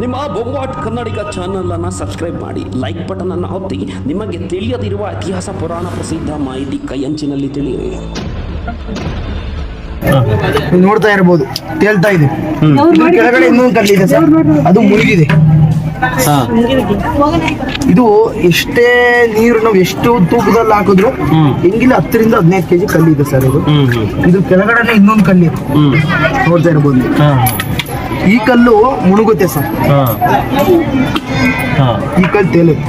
ನಿಮ್ಮ ಬೊಂಬಾಟ್ ಕನ್ನಡಿಗ ಚಾನಲ್ ಅನ್ನು ಸಬ್ಸ್ಕ್ರೈಬ್ ಮಾಡಿ ಲೈಕ್ ಬಟನ್ ಅನ್ನು ಒತ್ತಿ ನಿಮಗೆ ತಿಳಿಯದಿರುವ ಇತಿಹಾಸ ಪುರಾಣ ಪ್ರಸಿದ್ಧ ಮಾಹಿತಿ ಕೈಯಂಚಿನಲ್ಲಿ ತಿಳಿಯಿರಿ. ನೋಡ್ತಾ ಇರ್ಬೋದು ಹೇಳ್ತಾ ಇದೆ. ಕೆಳಗಡೆ ಇನ್ನೊಂದು ಕಲ್ಲಿದೆ ಸರ್. ಅದು ಮುಳುಗಿದೆ. ಇದು ಎಷ್ಟೇ ನೀರು ನಾವು ಎಷ್ಟು ತೂಕದಲ್ಲಿ ಹಾಕಿದ್ರು ಹೆಂಗಿಲ್ಲ ಹತ್ತರಿಂದ ಹದಿನೈದು ಕೆಜಿ ಕಲ್ಲಿದೆ ಸರ್ ಇದು. ಇದು ಕೆಳಗಡೆ ಇನ್ನೊಂದು ಕಲ್ಲಿದೆ ನೋಡ್ತಾ ಇರ್ಬೋದು ನೀವು. ಈ ಕಲ್ಲು ಮುಳುಗುತ್ತೆ ಸರ್. ಈ ಕಲ್ಲು ತೇಲುತ್ತೆ.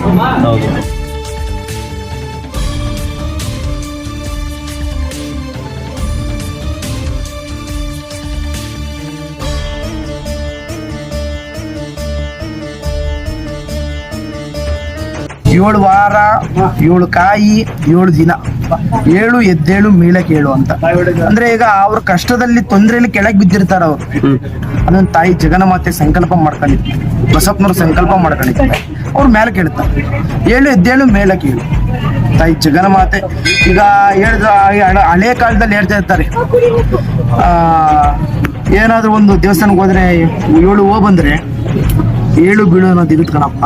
ಏಳು ವಾರ, ಏಳು ಕಾಯಿ, ಏಳು ದಿನ. ಏಳು ಎದ್ದೇಳು ಮೇಲೆ ಕೇಳು ಅಂತ. ಅಂದ್ರೆ ಈಗ ಅವ್ರ ಕಷ್ಟದಲ್ಲಿ ತೊಂದರೆಯಲ್ಲಿ ಕೆಳಗೆ ಬಿದ್ದಿರ್ತಾರ ಅವ್ರು. ಅದನ್ನ ತಾಯಿ ಜಗನ್ಮಾತೆ ಸಂಕಲ್ಪ ಮಾಡ್ಕೊಂಡಿದ್ರು. ಬಸಪ್ಪನವ್ರು ಸಂಕಲ್ಪ ಮಾಡ್ಕೊಂಡಿದ್ದೆ ಅವ್ರು ಮೇಲೆ ಕೇಳ್ತಾರೆ. ಏಳು ಎದ್ದೇಳು, ಮೇಳ ಕೇಳು. ತಾಯಿ ಜಗನ್ಮಾತೆ ಈಗ ಹೇಳಿದ ಹಳೆ ಕಾಲದಲ್ಲಿ ಹೇಳ್ತಾ ಇರ್ತಾರೆ. ಆ, ಏನಾದ್ರೂ ಒಂದು ದೇವಸ್ಥಾನಕ್ಕೆ ಹೋದ್ರೆ ಏಳು ಹೋ ಬಂದ್ರೆ ಏಳು ಬೀಳು ಅನ್ನೋದು ಇರುತ್ತೆ ಕಣಪ್ಪ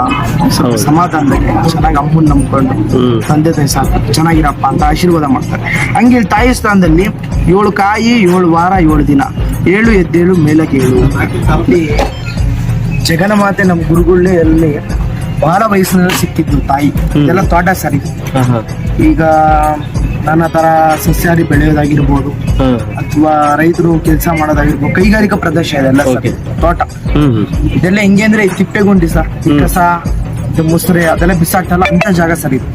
ಸ್ವಲ್ಪ ಸಮಾಧಾನದಲ್ಲಿ ಚೆನ್ನಾಗಿ ಅಮ್ಮನ್ ನಂಬ್ಕೊಂಡು ತಂದೆ ತಾಯಿ ಸಾಕು ಚೆನ್ನಾಗಿರಪ್ಪ ಅಂತ ಆಶೀರ್ವಾದ ಮಾಡ್ತಾರೆ. ಹಂಗೆ ತಾಯಿ ಸ್ಥಾನದಲ್ಲಿ ಏಳು ಕಾಯಿ ಏಳು ವಾರ ಏಳು ದಿನ. ಏಳು ಎದ್ದೇಳು ಮೇಲಕ್ಕೆ ಏಳು. ಜಗನ ಜಗನ್ಮಾತೆ ನಮ್ಮ ಗುರುಗಳೇ ಅಲ್ಲಿ ಬಹಳ ವಯಸ್ಸಿನಲ್ಲಿ ಸಿಕ್ಕಿದ್ರು ತಾಯಿ. ಎಲ್ಲ ತೋಟ ಸರಿ. ಈಗ ನಾನಾ ತರ ಸಸ್ಯಾಹಾರಿ ಬೆಳೆಯೋದಾಗಿರ್ಬೋದು ಅಥವಾ ರೈತರು ಕೆಲಸ ಮಾಡೋದಾಗಿರ್ಬೋದು ಕೈಗಾರಿಕಾ ಪ್ರದೇಶ ಇದೆಲ್ಲ. ತೋಟ. ಇದೆಲ್ಲ ಹೆಂಗೆ ಅಂದ್ರೆ ತಿಪ್ಪೆಗುಂಡಿ ಸರ್ ಕಸ ಮೊಸರೆ ಅದೆಲ್ಲ ಬಿಸಾಕ್ತಲ್ಲ ಅಂತ ಜಾಗ ಸರಿ ಇದು.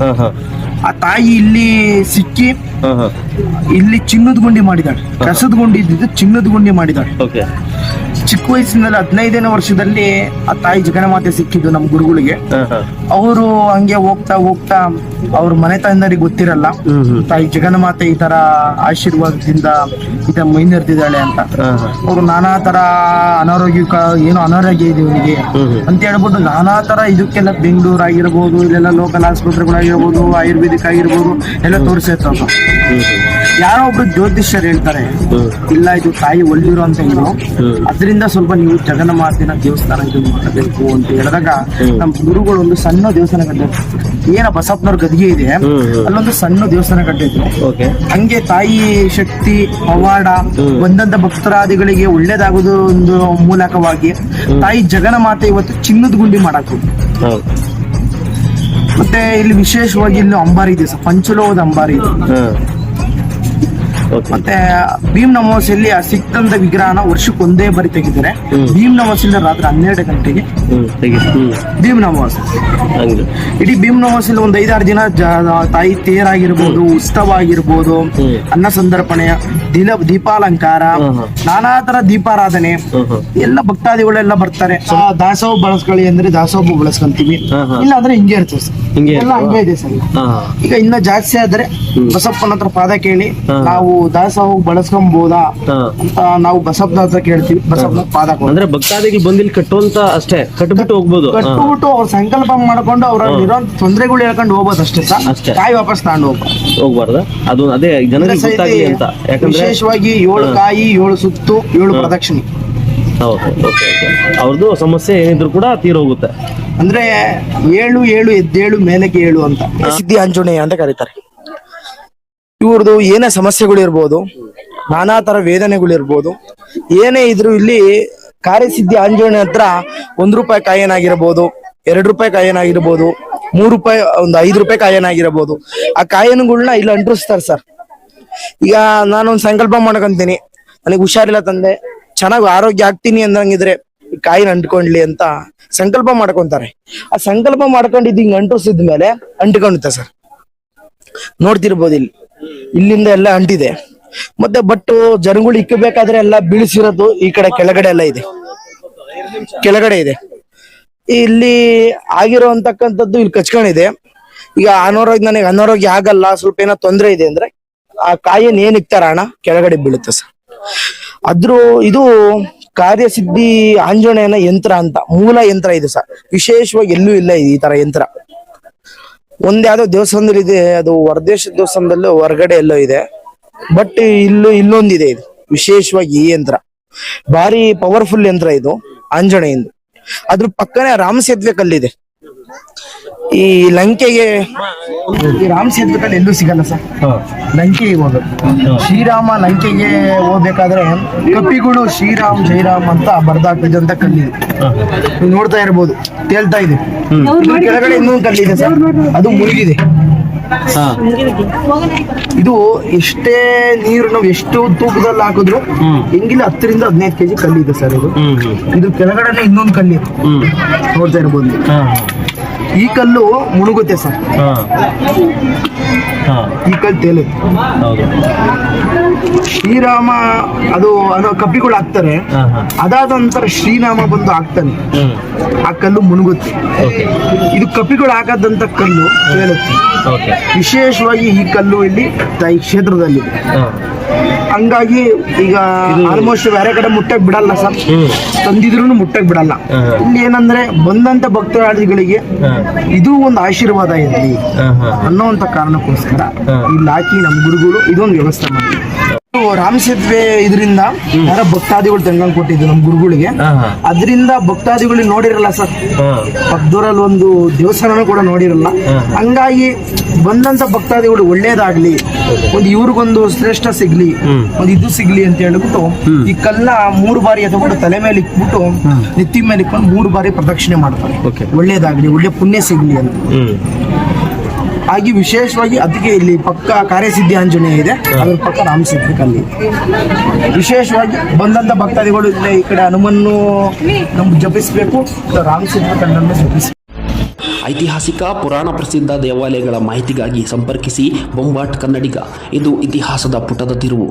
ಆ ತಾಯಿ ಇಲ್ಲಿ ಸಿಕ್ಕಿ ಇಲ್ಲಿ ಚಿನ್ನದ ಗುಂಡಿ ಮಾಡಿದಾಳೆ. ಕಸದ ಗುಂಡಿ ಇದ್ದಿದ್ದು ಚಿನ್ನದ ಗುಂಡಿ ಮಾಡಿದಾಳೆ. ಚಿಕ್ಕ ವಯಸ್ಸಿನಲ್ಲಿ ಹದಿನೈದನೇ ವರ್ಷದಲ್ಲಿ ಆ ತಾಯಿ ಜಗನ್ಮಾತೆ ಸಿಕ್ಕಿದ್ದು ನಮ್ಮ ಗುರುಗಳಿಗೆ. ಅವರು ಹಂಗೆ ಹೋಗ್ತಾ ಹೋಗ್ತಾ ಅವ್ರ ಮನೆತನರಿಗೆ ಗೊತ್ತಿರಲ್ಲ. ತಾಯಿ ಜಗನ್ಮಾತೆ ಈ ತರ ಆಶೀರ್ವಾದದಿಂದ ಈ ತರ ಮೈ ನಿರ್ತಿದ್ದಾಳೆ ಅಂತ ಅವ್ರು ನಾನಾ ತರ ಅನಾರೋಗ್ಯ ಏನು ಅನಾರೋಗ್ಯ ಇದೆ ಇವನಿಗೆ. ಅಂತ ಹೇಳ್ಬಿಟ್ಟು ನಾನಾ ತರ ಇದಕ್ಕೆಲ್ಲ ಬೆಂಗಳೂರು ಆಗಿರ್ಬೋದು ಇಲ್ಲೆಲ್ಲ ಲೋಕಲ್ ಆಸ್ಪತ್ರೆಗಳಾಗಿರ್ಬೋದು ಆಯುರ್ವೇದಿಕ್ ಆಗಿರ್ಬೋದು ಎಲ್ಲ ತೋರಿಸಿರ್ತಾವ ಯಾರೋ ಒಬ್ರು ಜ್ಯೋತಿಷ್ಯರು ಹೇಳ್ತಾರೆ ಇಲ್ಲ ಇದು ತಾಯಿ ಒಳ್ಳಿರೋ ಅಂತ ಹೇಳಿ. ಅದರಿಂದ ಸ್ವಲ್ಪ ನೀವು ಜಗನ್ಮಾತಿನ ದೇವಸ್ಥಾನ ಇದು ಮಾಡಬೇಕು ಅಂತ ಹೇಳಿದಾಗ ನಮ್ಮ ಗುರುಗಳು ಒಂದು ಸಣ್ಣ ದೇವಸ್ಥಾನ ಕಟ್ಟಿದ್ರು ಏನ ಬಸಪ್ಪನವ್ರ ಗದಿಗೆ ಇದೆ ಅಲ್ಲೊಂದು ಸಣ್ಣ ದೇವಸ್ಥಾನ ಕಟ್ಟಿದ್ರು. ಓಕೆ. ಹಂಗೆ ತಾಯಿ ಶಕ್ತಿ ಪವಾಡ ಬಂದಂತ ಭಕ್ತರಾದಿಗಳಿಗೆ ಒಳ್ಳೇದಾಗೋದು ಒಂದು ಮೂಲಕವಾಗಿ ತಾಯಿ ಜಗನ್ಮಾತೆ ಇವತ್ತು ಚಿನ್ನದ ಗುಂಡಿ ಮಾಡಕ್ ಮತ್ತೆ ಇಲ್ಲಿ ವಿಶೇಷವಾಗಿ ಇಲ್ಲಿ ಅಂಬಾರಿ ಇದೆ ಸರ್ ಪಂಚಲೋಹದ ಅಂಬಾರಿ ಇದೆ. ಮತ್ತೆ ಭೀಮ್ ನವಾಸಿಯಲ್ಲಿ ಆ ಸಿಕ್ತಂತ ವಿಗ್ರಹನ ವರ್ಷಕ್ಕೆ ಒಂದೇ ಬಾರಿ ತೆಗಿತಾರೆ ಭೀಮ್ ನವಾಸಿಯಿಂದ ರಾತ್ರಿ ಹನ್ನೆರಡು ಗಂಟೆಗೆ. ಭೀಮ್ ನಮೋಸ ಇಡೀ ಭೀಮ್ ನಮೋಸೆಯಲ್ಲಿ ಒಂದ್ ಐದಾರು ದಿನ ತಾಯಿ ತೇರಾಗಿರ್ಬೋದು ಉತ್ಸವ ಆಗಿರ್ಬೋದು ಅನ್ನ ಸಂದರ್ಪಣೆ ದಿನ ದೀಪಾಲಂಕಾರ ನಾನಾ ತರ ದೀಪಾರಾಧನೆ. ಎಲ್ಲ ಭಕ್ತಾದಿಗಳೆಲ್ಲ ಬರ್ತಾರೆ. ದಾಸೋಹ ಬಳಸ್ಕೊಳ್ಳಿ ಅಂದ್ರೆ ದಾಸೋಹ ಬಳಸ್ಕೊಂತೀವಿ. ಇಲ್ಲ ಅಂದ್ರೆ ಹಿಂಗೆ ಇರ್ತದೆ ಸರ್. ಎಲ್ಲ ಹಂಗೆ ಇದೆ ಸರ್. ಈಗ ಇನ್ನ ಜಾಸ್ತಿ ಆದ್ರೆ ಬಸಪ್ಪನ ಹತ್ರ ಪಾದ ಕೇಳಿ ನಾವು ದಾಸೋಹ ಬಳಸ್ಕೊಂಬೋದಾ ಅಂತ ನಾವು ಬಸಪ್ಪನ ಹತ್ರ ಕೇಳ್ತೀವಿ. ಬಸಪ್ಪನ ಪಾದ. ಅಂದ್ರೆ ಭಕ್ತಾದಿಗಳು ಬಂದಿಲ್ಲಿ ಕಟ್ಟುವಂತ ಅಷ್ಟೇ. ಕಟ್ಬಿಟ್ಟು ಹೋಗ್ಬೋದು. ಕಟ್ಬಿಟ್ಟು ಅವ್ರ ಸಂಕಲ್ಪ ಮಾಡ್ಕೊಂಡು ಅವ್ರ ಇರೋ ತೊಂದರೆಗಳು ಹೇಳ್ಕೊಂಡು ಹೋಗ್ಬೋದು ಅಷ್ಟೇ ಸರ್. ಅಷ್ಟೇ. ಕಾಯಿ ವಾಪಸ್ ತಗೊಂಡು ಹೋಗ್ಬೋದು. ಹೋಗ್ಬಾರ್ದ? ಅದು ಅದೇ ಜನರಿಗೆ ಗೊತ್ತಾಗ್ಲಿ ಅಂತ. ಯಾಕಂದ್ರೆ ವಿಶೇಷವಾಗಿ ಏಳು ಕಾಯಿ ಏಳು ಸುತ್ತು ಏಳು ಪ್ರದಕ್ಷಿಣೆ. ಹೌದು ಓಕೆ ಓಕೆ. ಅವ್ರದ್ದು ಸಮಸ್ಯೆ ಏನಿದ್ರು ಕೂಡ ತೀರೋಗುತ್ತೆ. ಅಂದ್ರೆ ಏಳು ಏಳು ಎದ್ದೇಳು ಮೇಲಕ್ಕೆ ಏಳು ಅಂತ. ಸಿದ್ಧಿ ಆಂಜನೇಯ ಅಂತ ಕರೀತಾರೆ. ಇವ್ರದ್ದು ಏನೇ ಸಮಸ್ಯೆಗಳು ಇರ್ಬೋದು ನಾನಾ ತರ ವೇದನೆಗಳು ಇರ್ಬೋದು ಏನೇ ಇದ್ರು ಇಲ್ಲಿ ಕಾರ್ಯಸಿದ್ಧಿ ಆಂಜನೇಯ ಹತ್ರ ಒಂದ್ ರೂಪಾಯಿ ಕಾಯನಾಗಿರ್ಬೋದು ಎರಡು ರೂಪಾಯಿ ಕಾಯನಾಗಿರ್ಬೋದು ಮೂರು ರೂಪಾಯಿ, ಒಂದು ಐದು ರೂಪಾಯಿ ಕಾಯನಾಗಿರ್ಬೋದು ಆ ಕಾಯನ್ಗಳನ್ನ ಇಲ್ಲಿ ಅಂಟಿಸ್ತಾರೆ ಸರ್. ಈಗ ನಾನೊಂದು ಸಂಕಲ್ಪ ಮಾಡ್ಕೊಂತೀನಿ. ನನಗೆ ಹುಷಾರಿಲ್ಲ ತಂದೆ. ಚೆನ್ನಾಗಿ ಆರೋಗ್ಯ ಆಗ್ತೀನಿ ಅಂದಂಗಿದ್ರೆ ಕಾಯಿನ ಅಂಟ್ಕೊಂಡ್ಲಿ ಅಂತ ಸಂಕಲ್ಪ ಮಾಡ್ಕೊಂತಾರೆ. ಆ ಸಂಕಲ್ಪ ಮಾಡ್ಕೊಂಡಿದ್ದು ಹಿಂಗ್ ಅಂಟಿಸಿದ್ಮೇಲೆ ಅಂಟ್ಕೊಂಡುತ್ತೆ ಸರ್. ನೋಡ್ತಿರ್ಬೋದು ಇಲ್ಲಿ. ಇಲ್ಲಿಂದ ಎಲ್ಲ ಅಂಟಿದೆ. ಮತ್ತೆ ಬಟ್ ಜನಗಳು ಇಕ್ಕಬೇಕಾದ್ರೆ ಎಲ್ಲ ಬೀಳಿಸಿರೋದು ಈ ಕಡೆ ಕೆಳಗಡೆ ಎಲ್ಲ ಇದೆ. ಕೆಳಗಡೆ ಇದೆ. ಇಲ್ಲಿ ಆಗಿರೋ ಅಂತಕ್ಕಂಥದ್ದು ಇಲ್ಲಿ ಕಚ್ಕೊಂಡಿದೆ ಈಗ ಅನಾರೋಗ್ಯ ನನಗೆ ಅನಾರೋಗ್ಯ ಆಗಲ್ಲ, ಸ್ವಲ್ಪ ಏನೋ ತೊಂದರೆ ಇದೆ ಅಂದ್ರೆ ಆ ಕಾಯಿನ ಏನ್ ಇಕ್ತಾರ ಅಣ್ಣ? ಕೆಳಗಡೆ ಬೀಳುತ್ತೆ ಸರ್. ಅದ್ರ ಇದು ಕಾರ್ಯಸಿದ್ಧಿ ಆಂಜನೇಯನ ಯಂತ್ರ ಅಂತ, ಮೂಲ ಯಂತ್ರ ಇದು ಸರ್. ವಿಶೇಷವಾಗಿ ಎಲ್ಲೂ ಇಲ್ಲ ಈ ತರ ಯಂತ್ರ. ಒಂದ್ಯಾವ್ದೋ ದೇವಸ್ಥಾನದಲ್ಲಿ ಇದೆ, ಅದು ಹೊರದೇಶ ದೇವಸ್ಥಾನದಲ್ಲೂ ಹೊರಗಡೆ ಎಲ್ಲೋ ಇದೆ. ಬಟ್ ಇಲ್ಲೂ ಇಲ್ಲೊಂದಿದೆ ಇದು. ವಿಶೇಷವಾಗಿ ಈ ಯಂತ್ರ. ಭಾರಿ ಪವರ್ಫುಲ್ ಯಂತ್ರ ಇದು ಆಂಜನೇಯಂದು ಅದ್ರ ಪಕ್ಕನೆ ರಾಮ ಸೇತುವೆ ಕಲ್ಲಿದೆ. ಈ ಲಂಕೆಗೆ ಈ ರಾಮ ಸೇತುವೆ ಕಲ್ಲು ಎಲ್ಲೂ ಸಿಗಲ್ಲ ಸರ್. ಲಂಕೆಗೆ ಹೋಗ್ಬೇಕು. ಶ್ರೀರಾಮ ಲಂಕೆಗೆ ಹೋಗ್ಬೇಕಾದ್ರೆ ಕಪಿಗಳು ಶ್ರೀರಾಮ್ ಜೈರಾಮ್ ಅಂತ ಬರ್ದಾಕಿದಂತ ಕಲ್ಲಿದೆ. ನೀವು ನೋಡ್ತಾ ಇರ್ಬೋದು. ತೇಲ್ತಾ ಇದೆ. ಕೆಳಗಡೆ ಇನ್ನೊಂದು ಕಲ್ಲಿದೆ ಸರ್. ಅದು ಮುಳುಗಿದೆ. ಇದು ಎಷ್ಟೇ ನೀರು ನಾವು ಎಷ್ಟು ತೂಕದಲ್ಲಿ ಹಾಕಿದ್ರು ಹೆಂಗಿಲ್ಲ ಹತ್ತರಿಂದ ಹದಿನೈದು ಕೆಜಿ ಕಲ್ಲಿದೆ ಸರ್ ಇದು. ಇದು ಕೆಳಗಡೆ ಇನ್ನೊಂದು ಕಲ್ಲಿ ನೋಡ್ತಾ ಇರ್ಬೋದು. ಈ ಕಲ್ಲು ಮುಳುಗುತ್ತೆ ಸರ್. ಈ ಕಲ್ಲು ತೇಲುತ್ತೆ. ಶ್ರೀರಾಮ ಅದು ಅನ್ನೋ ಕಪಿಗಳು ಹಾಕ್ತಾರೆ. ಅದಾದ ನಂತರ ಶ್ರೀರಾಮ ಬಂದು ಹಾಕ್ತಾನೆ. ಆ ಕಲ್ಲು ಮುಳುಗುತ್ತೆ. ಇದು ಕಪಿಗಳು ಹಾಕದಂತ ಕಲ್ಲು ತೇಲುತ್ತೆ. ವಿಶೇಷವಾಗಿ ಈ ಕಲ್ಲು ಇಲ್ಲಿ ತಾಯಿ ಈ ಕ್ಷೇತ್ರದಲ್ಲಿ ಹಂಗಾಗಿ ಈಗ ಆಲ್ಮೋಸ್ಟ್ ಬೇರೆ ಕಡೆ ಮುಟ್ಟಕ್ ಬಿಡಲ್ಲ ಸರ್. ತಂದಿದ್ರು ಮುಟ್ಟಕ್ ಬಿಡಲ್ಲ. ಇಲ್ಲಿ ಏನಂದ್ರೆ ಬಂದಂತ ಭಕ್ತಾದಿಗಳಿಗೆ ಇದು ಒಂದು ಆಶೀರ್ವಾದ ಇರಲಿ ಅನ್ನೋಂತ ಕಾರಣಕ್ಕೋಸ್ಕರ ಇಲ್ಲಿ ಹಾಕಿ ನಮ್ಮ ಗುರುಗಳು ಇದೊಂದು ವ್ಯವಸ್ಥೆ ಮಾಡಿ. ರಾಮ ಸೇತುವೆ ಇದರಿಂದ ಯಾರ ಭಕ್ತಾದಿಗಳು ತಂಗಂಗ್ ಕೊಟ್ಟಿದ್ದು ನಮ್ಮ ಗುರುಗಳಿಗೆ. ಅದರಿಂದ ಭಕ್ತಾದಿಗಳು ನೋಡಿರಲ್ಲ ಸರ್. ಪಕ್ಕದೂರಲ್ಲಿ ಒಂದು ದೇವಸ್ಥಾನನೂ ಕೂಡ ನೋಡಿರಲ್ಲ. ಹಂಗಾಗಿ ಬಂದಂತ ಭಕ್ತಾದಿಗಳು ಒಳ್ಳೇದಾಗ್ಲಿ ಒಂದು ಇವ್ರಿಗೊಂದು ಶ್ರೇಷ್ಠ ಸಿಗ್ಲಿ ಒಂದು ಇದು ಸಿಗ್ಲಿ ಅಂತ ಹೇಳ್ಬಿಟ್ಟು ಈ ಕಲ್ಲ ಮೂರು ಬಾರಿ ಎತ್ಕೊಂಡು ತಲೆ ಮೇಲೆ ಇಟ್ಬಿಟ್ಟು ನಿತ್ತಿ ಮೇಲೆ ಇಟ್ಕೊಂಡು ಮೂರು ಬಾರಿ ಪ್ರದಕ್ಷಿಣೆ ಮಾಡ್ತಾರೆ. ಒಳ್ಳೇದಾಗ್ಲಿ ಒಳ್ಳೆ ಪುಣ್ಯ ಸಿಗ್ಲಿ ಅಂತ. ಹಾಗೆ ವಿಶೇಷವಾಗಿ ಅದಕ್ಕೆ ಇಲ್ಲಿ ಪಕ್ಕ ಕಾರ್ಯಸಿದ್ಧಿ ಆಂಜನೇಯ ಇದೆ. ಅದ್ರ ಪಕ್ಕ ರಾಮ ಸೇತುವೆ ಕಲ್ಲಿ ವಿಶೇಷವಾಗಿ ಬಂದಂತ ಭಕ್ತಾದಿಗಳು ಇಲ್ಲೇ ಈ ಕಡೆ ಹನುಮನ್ನು ನಮ್ಗೆ ಜಪಿಸ್ಬೇಕು. ರಾಮ ಕಣ್ಣನ್ನು ಜಪಿಸಬೇಕು ಜಪಿಸ್ಬೇಕು. ಐತಿಹಾಸಿಕ ಪುರಾಣ ಪ್ರಸಿದ್ಧ ದೇವಾಲಯಗಳ ಮಾಹಿತಿಗಾಗಿ ಸಂಪರ್ಕಿಸಿ ಬೊಂಬಾಟ್ ಕನ್ನಡಿಗ. ಇದು ಇತಿಹಾಸದ ಪುಟದ ತಿರುವು.